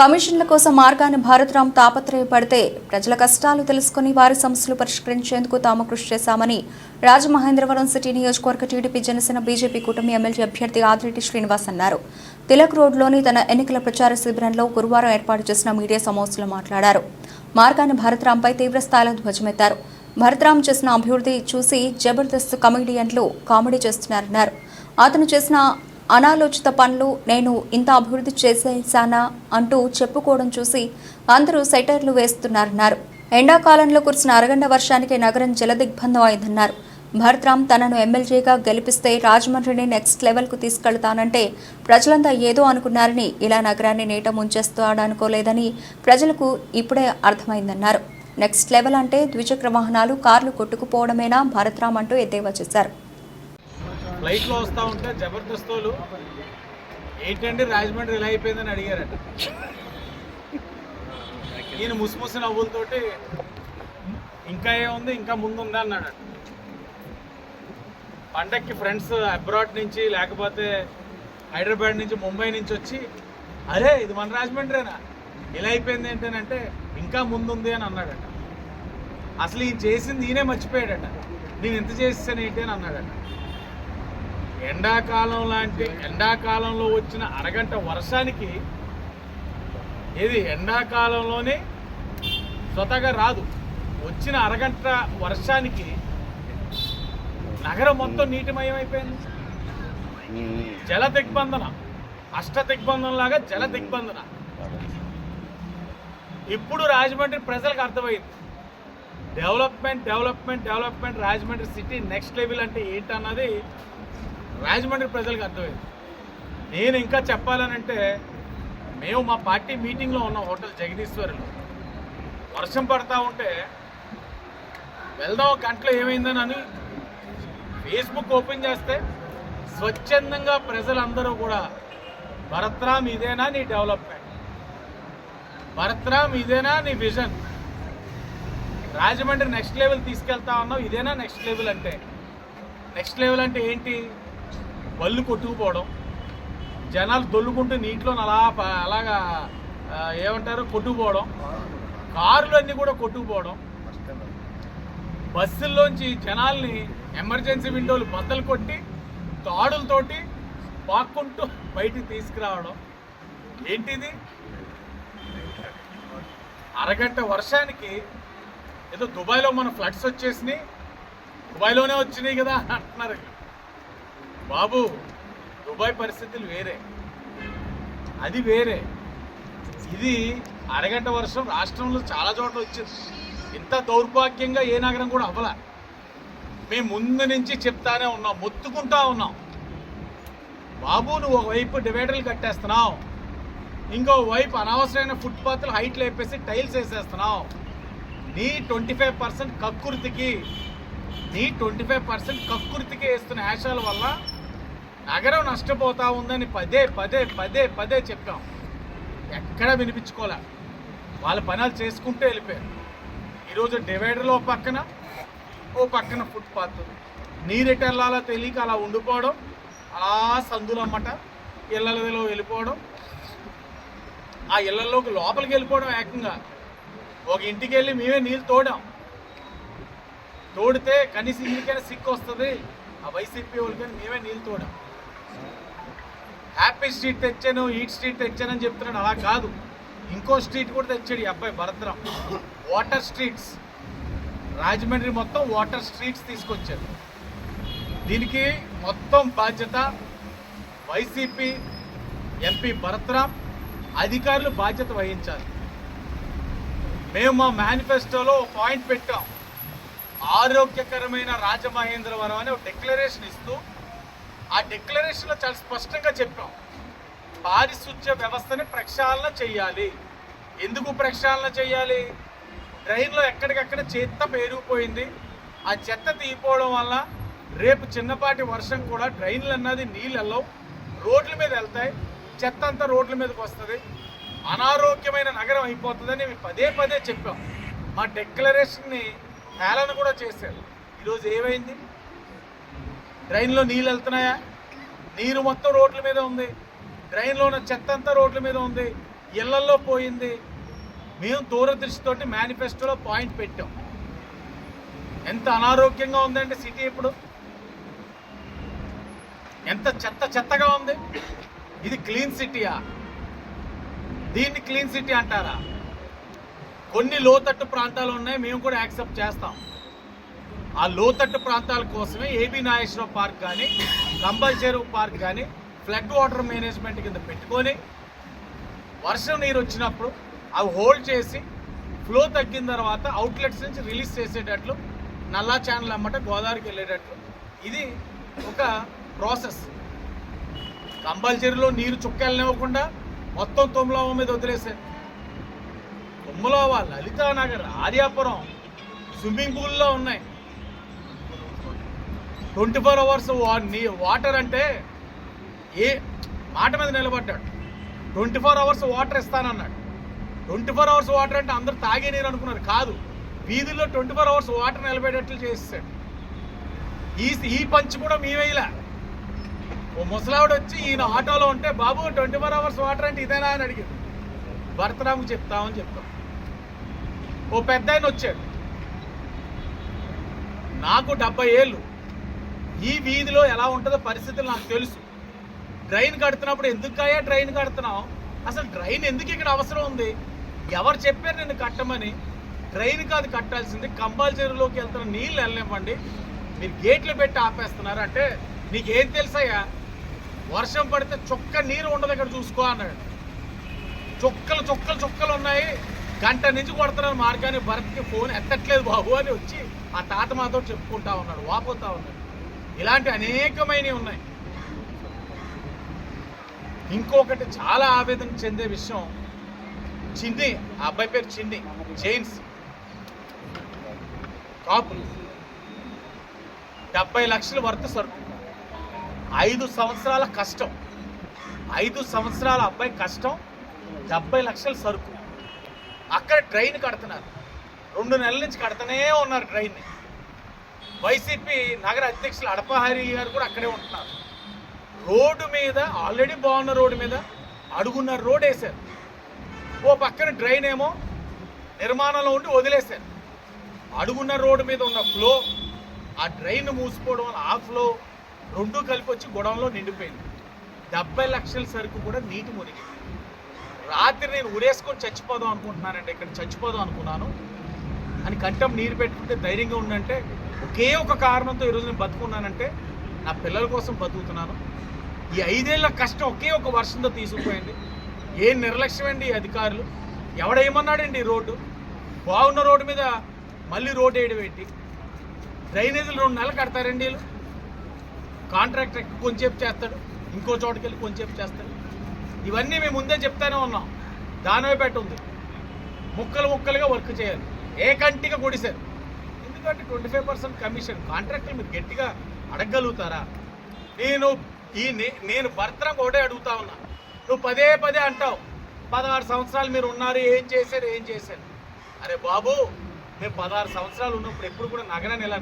కమిషన్ల కోసం మార్గాన్ని భారతరామ్ తాపత్రయపడితే ప్రజల కష్టాలు తెలుసుకుని వారి సమస్యలు పరిష్కరించేందుకు తాము కృషి చేశామని రాజమహేంద్రవరం సిటీ నియోజకవర్గ టీడీపీ జనసేన బీజేపీ కూటమి ఎమ్మెల్యే అభ్యర్థి ఆదిరెడ్డి శ్రీనివాస్ అన్నారు. తిలక్ రోడ్లోని తన ఎన్నికల ప్రచార శిబిరంలో గురువారం ఏర్పాటు చేసిన మీడియా సమావేశంలో మాట్లాడారు. మార్గాన్ని భారతరాంపై తీవ్రస్థాయిలో ధ్వజమెత్తారు. భరతరామ్ చేసిన అభివృద్ధి చూసి జబర్దస్త్ కమెడియన్లు కామెడీ చేస్తున్నారన్నారు. అతను చేసిన అనాలోచిత పనులు నేను ఇంత అభివృద్ధి చేసేసానా అంటూ చెప్పుకోవడం చూసి అందరూ సెటర్లు వేస్తున్నారన్నారు. ఎండాకాలంలో కురిసిన అరగంట వర్షానికి నగరం జలదిగ్బంధం అయిందన్నారు. భరత్రామ్ తనను ఎమ్మెల్యేగా గెలిపిస్తే రాజమండ్రిని నెక్స్ట్ లెవెల్కు తీసుకెళ్తానంటే ప్రజలంతా ఏదో అనుకున్నారని ఇలా నగరాన్ని నీట ముంచేస్తాడనుకోలేదని ప్రజలకు ఇప్పుడే అర్థమైందన్నారు. నెక్స్ట్ లెవెల్ అంటే ద్విచక్ర వాహనాలు కార్లు కొట్టుకుపోవడమేనా? భరత్రామ్ అంటూ ఎద్దేవా చేశారు. ఫ్లైట్లో వస్తూ ఉంటే జబర్దస్తోలు ఏంటండి రాజమండ్రి ఇలా అయిపోయిందని అడిగారట. ఈయన ముసిముసి నవ్వులతోటి ఇంకా ఏముంది? ఇంకా ముందు ఉందా అన్నాడు పండక్కి ఫ్రెండ్స్ అబ్రాడ్ నుంచి లేకపోతే హైదరాబాద్ నుంచి ముంబై నుంచి వచ్చి అరే ఇది మన రాజమండ్రేనా? ఇలా అయిపోయింది ఏంటంటే ఇంకా ముందుంది అని అన్నాడట. అసలు ఈయన చేసింది ఈయనే మర్చిపోయాడట. నేను ఎంత చేస్తాను ఏంటి అని అన్నాడట. ఎండాకాలం లాంటి ఎండాకాలంలో వచ్చిన అరగంట వర్షానికి ఇది ఎండాకాలంలోనే స్వతగా రాదు. వచ్చిన అరగంట వర్షానికి నగరం మొత్తం నీటిమయం అయిపోయింది జల దిగ్బంధన అష్ట దిగ్బంధన లాగా జల దిగ్బంధన. ఇప్పుడు రాజమండ్రి ప్రజలకు అర్థమైంది. Development development development Rajahmundry city next level అంటే ఏంటన్నది రాజమండ్రి ప్రజలకు అర్థమైంది. నేను ఇంకా చెప్పాలనంటే మేము మా పార్టీ మీటింగ్లో ఉన్న హోటల్ జగదీశ్వరిలో. వర్షం పడతా ఉంటే వెళ్దాం గంటలో ఏమైందని ఫేస్బుక్ ఓపెన్ చేస్తే స్వచ్ఛందంగా ప్రజలందరూ కూడా భరత్రామ్ ఇదేనా నీ డెవలప్మెంట్? భరత్రామ్ ఇదేనా నీ విజన్? రాజమండ్రి నెక్స్ట్ లెవెల్ తీసుకెళ్తా ఉన్నావు ఇదేనా నెక్స్ట్ లెవెల్ అంటే? నెక్స్ట్ లెవెల్ అంటే ఏంటి? బళ్ళు కొట్టుకుపోవడం. జనాలు దొల్లుకుంటూ నీటిలో అలా అలాగా ఏమంటారో ఏమంటారు కొట్టుకుపోవడం. కార్లు అన్నీ కూడా కొట్టుకుపోవడం. బస్సుల్లోంచి జనాల్ని ఎమర్జెన్సీ విండోలు బద్దలు కొట్టి తాడులతోటి పాక్కుంటూ బయటికి తీసుకురావడం. ఏంటిది? అరగంట వర్షానికి ఏదో దుబాయ్లో మన ఫ్లడ్స్ వచ్చేసినాయి. దుబాయ్లోనే వచ్చినాయి కదా అంటున్నారు. బాబు దుబాయ్ పరిస్థితులు వేరే. అది వేరే. ఇది అరగంట వర్షం రాష్ట్రంలో చాలా చోట్ల వచ్చింది. ఇంత దౌర్భాగ్యంగా ఏ నగరం కూడా అవ్వలే. మేము ముందు నుంచి చెప్తానే ఉన్నాం మొత్తుకుంటా ఉన్నాం. బాబు నువ్వు ఒకవైపు డివైడర్లు కట్టేస్తున్నావు. ఇంకో వైపు అనవసరమైన ఫుట్పాత్లు హైట్లు వేపేసి టైల్స్ వేసేస్తున్నావు. నీ ట్వంటీ ఫైవ్ పర్సెంట్ కక్కుర్తికి నీ ట్వంటీ ఫైవ్ పర్సెంట్ కక్కుర్తికి వేస్తున్న యాషాల వల్ల నగరం నష్టపోతా ఉందని పదే పదే పదే పదే చెప్పాం. ఎక్కడా వినిపించుకోలే. వాళ్ళ పనులు చేసుకుంటూ వెళ్ళిపోయారు. ఈరోజు డివైడర్లో పక్కన ఓ పక్కన ఫుట్పాత్ నీరెటెళ్ళాలో తెలియక అలా ఉండిపోవడం అలా సందులమ్మట ఇళ్ళలో వెళ్ళిపోవడం. ఆ ఇళ్ళల్లోకి లోపలికి వెళ్ళిపోవడం ఏకంగా. ఒక ఇంటికి వెళ్ళి మేమే నీళ్ళు తోడాం. తోడితే కనీసం ఇంటికైనా సిక్కు వస్తుంది. ఆ వైసీపీ వాళ్ళకైనా మేమే నీళ్ళు తోడాం. హ్యాపీ స్ట్రీట్ తెచ్చాను ఈట్ స్ట్రీట్ తెచ్చానని చెప్తున్నాడు. అలా కాదు. ఇంకో స్ట్రీట్ కూడా తెచ్చాడు ఈ అబ్బాయి భరత్రాం వాటర్ స్ట్రీట్స్ రాజమండ్రి మొత్తం వాటర్ స్ట్రీట్స్ తీసుకొచ్చారు దీనికి మొత్తం బాధ్యత వైసీపీ ఎంపీ భరత్రాం అధికారులు బాధ్యత వహించాలి. మేము మా మేనిఫెస్టోలో ఒక పాయింట్ పెట్టాం. ఆరోగ్యకరమైన రాజమహేంద్రవరం అనే ఒక డిక్లరేషన్ ఇస్తూ ఆ డిక్లరేషన్లో చాలా స్పష్టంగా చెప్పాం. పారిశుద్ధ్య వ్యవస్థని ప్రక్షాళన చేయాలి. ఎందుకు ప్రక్షాళన చేయాలి? డ్రైన్లో ఎక్కడికక్కడ చెత్త పేరుకుపోయింది. ఆ చెత్త తీయపోవడం వల్ల రేపు చిన్నపాటి వర్షం కూడా డ్రైన్లు అన్నది నీళ్ళల్లో రోడ్ల మీద వెళ్తాయి. చెత్త అంతా రోడ్ల మీదకి వస్తుంది. అనారోగ్యమైన నగరం అయిపోతుందని మేము పదే పదే చెప్పాం. మా డిక్లరేషన్ని హేళన కూడా చేశారు. ఈరోజు ఏమైంది? డ్రైన్లో నీళ్ళు వెళ్తున్నాయా? నీరు మొత్తం రోడ్ల మీద ఉంది. డ్రైన్లో ఉన్న చెత్త అంతా రోడ్ల మీద ఉంది. ఇళ్ళలో పోయింది. మేము దూరదృష్టితోటి మేనిఫెస్టోలో పాయింట్ పెట్టాం. ఎంత అనారోగ్యంగా ఉందండి సిటీ ఇప్పుడు. ఎంత చెత్త చెత్తగా ఉంది. ఇది క్లీన్ సిటీయా దీన్ని క్లీన్ సిటీ అంటారా? కొన్ని లోతట్టు ప్రాంతాలు ఉన్నాయి. మేము కూడా యాక్సెప్ట్ చేస్తాం. ఆ లోతట్టు ప్రాంతాల కోసమే ఏబీ నాగేశ్వరరావు పార్క్ కానీ కంబల్చెరువు పార్క్ కానీ ఫ్లడ్ వాటర్ మేనేజ్మెంట్ కింద పెట్టుకొని వర్షం నీరు వచ్చినప్పుడు అవి హోల్డ్ చేసి ఫ్లో తగ్గిన తర్వాత అవుట్లెట్స్ నుంచి రిలీజ్ చేసేటట్లు నల్లా ఛానల్ అమ్మట గోదావరికి వెళ్ళేటట్లు. ఇది ఒక ప్రాసెస్ కంపల్సరీలో నీరు చుక్కెళ్ళనివ్వకుండా మొత్తం తొమ్మిలవ మీద వదిలేశారు తొమ్మిలవ లలితానగర్ ఆర్యాపురం స్విమ్మింగ్ పూల్లో ఉన్నాయి. ట్వంటీ ఫోర్ అవర్స్ వాటర్ అంటే ఏ మాట మీద నిలబడ్డాడు. ట్వంటీ ఫోర్ అవర్స్ వాటర్ ఇస్తానన్నాడు. ట్వంటీ ఫోర్ అవర్స్ వాటర్ అంటే అందరూ తాగే నీరు అనుకున్నారు. కాదు వీధుల్లో ట్వంటీ ఫోర్ అవర్స్ వాటర్ నిలబెట్టేట్లు చేసేసాడు. ఈ ఈ పంచి కూడా మేమేలా ఓ ముసలావిడ వచ్చి ఈయన ఆటోలో ఉంటే బాబు ట్వంటీ ఫోర్ అవర్స్ వాటర్ అంటే ఇదేనా? అని అడిగింది. భరతరాముకి చెప్తామని చెప్తాం. ఓ పెద్ద ఆయన వచ్చాడు. నాకు డెబ్బై ఏళ్ళు. ఈ వీధిలో ఎలా ఉంటుందో పరిస్థితులు నాకు తెలుసు. డ్రైన్ కడుతున్నప్పుడు ఎందుకు కాయా డ్రైన్ కడుతున్నావు? అసలు డ్రైన్ ఎందుకు ఇక్కడ అవసరం ఉంది? ఎవరు చెప్పారు నేను కట్టమని? డ్రైన్ కాదు కట్టాల్సింది. కంబాల్ చెరువులోకి వెళ్తున్న నీళ్ళు వెళ్ళనివ్వండి. మీరు గేట్లు పెట్టి ఆపేస్తున్నారు అంటే నీకేం తెలుసయ్యా? వర్షం పడితే చుక్క నీరు ఉండదు ఇక్కడ చూసుకో అన్నాడు. చుక్కలు చుక్కలు చుక్కలు ఉన్నాయి. గంట నుంచి కొడుతున్నాను మార్గాన్ని. భరత్కి ఫోన్ ఎత్తట్లేదు బాబు అని వచ్చి ఆ తాత మాతో చెప్పుకుంటా ఉన్నాడు వాపోతా ఉన్నాడు. ఇలాంటి అనేకమైనవి ఉన్నాయి. ఇంకొకటి చాలా ఆవేదన చెందే విషయం చిన్ని ఆ అబ్బాయి పేరు చిన్ని జైన్స్. కాపులు డెబ్బై లక్షల వర్త్ సరుకు. ఐదు సంవత్సరాల కష్టం. ఐదు సంవత్సరాల అబ్బాయి కష్టం డెబ్బై లక్షల సరుకు. అక్కడ ట్రైన్ కడుతున్నారు. రెండు నెలల నుంచి కడుతూనే ఉన్నారు ట్రైన్ని. వైసీపీ నగర అధ్యక్షులు అడపహరి గారు కూడా అక్కడే ఉంటున్నారు. రోడ్డు మీద ఆల్రెడీ బాగున్న రోడ్డు మీద అడుగున్న రోడ్ వేశారు. ఓ పక్కన డ్రైన్ ఏమో నిర్మాణంలో ఉండి వదిలేశారు. అడుగున్న రోడ్డు మీద ఉన్న ఫ్లో ఆ డ్రైన్ మూసిపోవడం వల్ల ఆ ఫ్లో రెండు కలిపి వచ్చి గొడవలో నిండిపోయింది. డెబ్బై లక్షల సరుకు కూడా నీటి మునిగి రాత్రి నేను ఉరేసుకొని చచ్చిపోదాం అనుకుంటున్నానండి ఇక్కడ చచ్చిపోదాం అనుకున్నాను. అని కంఠం నీరు పెట్టుకుంటే ధైర్యంగా ఉండంటే ఒకే ఒక కారణంతో ఈరోజు నేను బతుకున్నానంటే నా పిల్లల కోసం బతుకుతున్నాను. ఈ ఐదేళ్ళ కష్టం ఒకే ఒక వర్షంతో తీసుకుపోయింది. ఏం నిర్లక్ష్యం అండి అధికారులు? ఎవడేమన్నాడండి ఈ రోడ్డు? బాగున్న రోడ్డు మీద మళ్ళీ రోడ్డు వేయడం ఏంటి డ్రైనేజీలు రెండు నెలలు కడతారండి వీళ్ళు. కాంట్రాక్టర్ ఎక్కువ కొంచెంసేపు చేస్తాడు. ఇంకో చోటుకి వెళ్ళి కొంచెంసేపు చేస్తాడు. ఇవన్నీ మేము ముందే చెప్తానే ఉన్నాం. దానివే ఉంది. ముక్కలు ముక్కలుగా వర్క్ చేయాలి. ఏ కంటిగా కొడిశారు ఎందుకంటే twenty five percent commission contractor మీరు గట్టిగా అడగగలుగుతారా? నేను ఈ నేను భర్తరం ఒకటే అడుగుతా ఉన్నా. నువ్వు పదే పదే అంటావు పదహారు సంవత్సరాలు మీరు ఉన్నారు ఏం చేశారు ఏం చేశారు? అరే బాబు మేము పదహారు సంవత్సరాలు ఉన్నప్పుడు ఎప్పుడు కూడా నగరాన్ని ఇలా